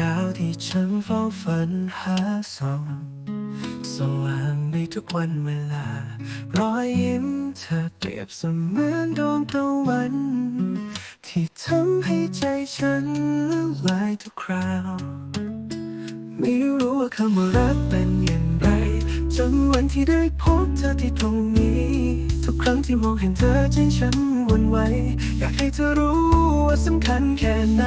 ดาวที่ฉันเฝ้าฝันหาส่องสว่างในทุกวันเวลา รอยยิ้มเธอเปรียบเสมือนดวงตะวัน ที่ทำให้ใจฉันละลายทุกคราว ไม่รู้ว่าคำว่ารักเป็นอย่างไรจนวันที่ได้พบเธอที่ตรงนี้ ทุกครั้งที่มองเห็นเธอใจฉันหวันไหวอยากให้เธอรู้ว่าสำคัญแค่ไหน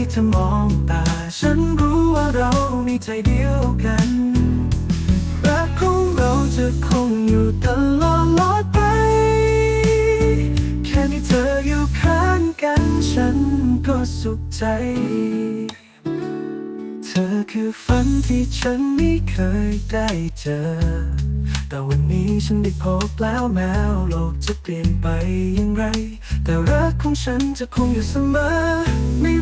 ที่เธอมองตา ฉันรู้ว่าเรามีใจเดียวกันรักของเราจะคงอยู่ตลอดลอดไป แค่มีเธออยู่ข้างกันฉันก็สุขใจ เธอคือฝันที่ฉันไม่เคยได้เจอ แต่วันนี้ฉันได้พบแล้วแม้วโลกจะเปลี่ยนไปอย่างไร แต่รักของฉันจะคงอยู่เสมอไม่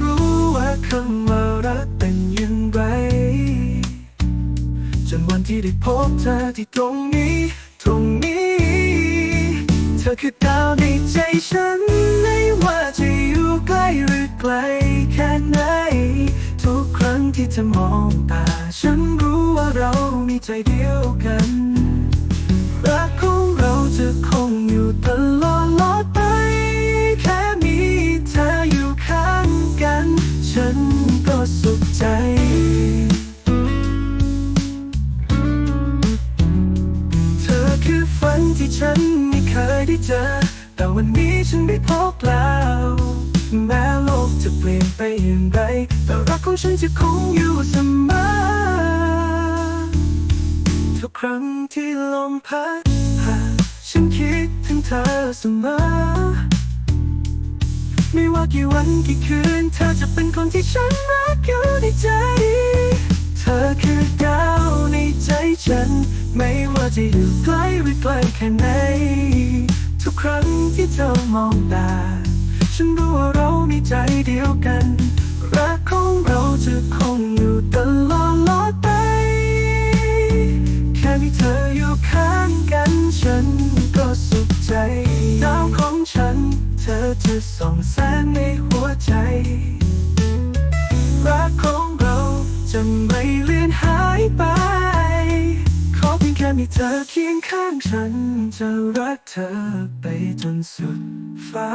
พบเธอที่ตรงนี้ ตรงนี้ เธอคือดาวในใจฉัน ไม่ว่าจะอยู่ใกล้หรือไกลแค่ไหน ทุกครั้งที่เธอมองตา ฉันรู้ว่าเรามีใจเดียวกัน รักของเราจะคงอยู่ ที่ฉันไม่เคยได้เจอ แต่วันนี้ฉันได้พบแล้วแม้โลกจะเปลี่ยนไปอย่างไร แต่รักของฉันจะคงอยู่เสมอทุกครั้งที่ลมพัดฉันคิดถึงเธอเสมอ ไม่ว่ากี่วันกี่คืน เธอจะเป็นคนที่ฉันรักอยู่ในใจ เธอคือดาวในใจฉัน ไม่ว่าจะอยู่ไกลหรือ แค่ไหน ทุกครั้งที่เธอมองตา ฉันรู้ว่าเรามีใจเดียวกัน รักของเราจะคงอยู่ตลอดลอดไป แค่มีเธออยู่ข้างกันฉันก็สุขใจดาวของฉัน เธอจะส่องแสงในหัว ธอเคียงข้างฉันจะรักเธอไปจนสุดฟ้า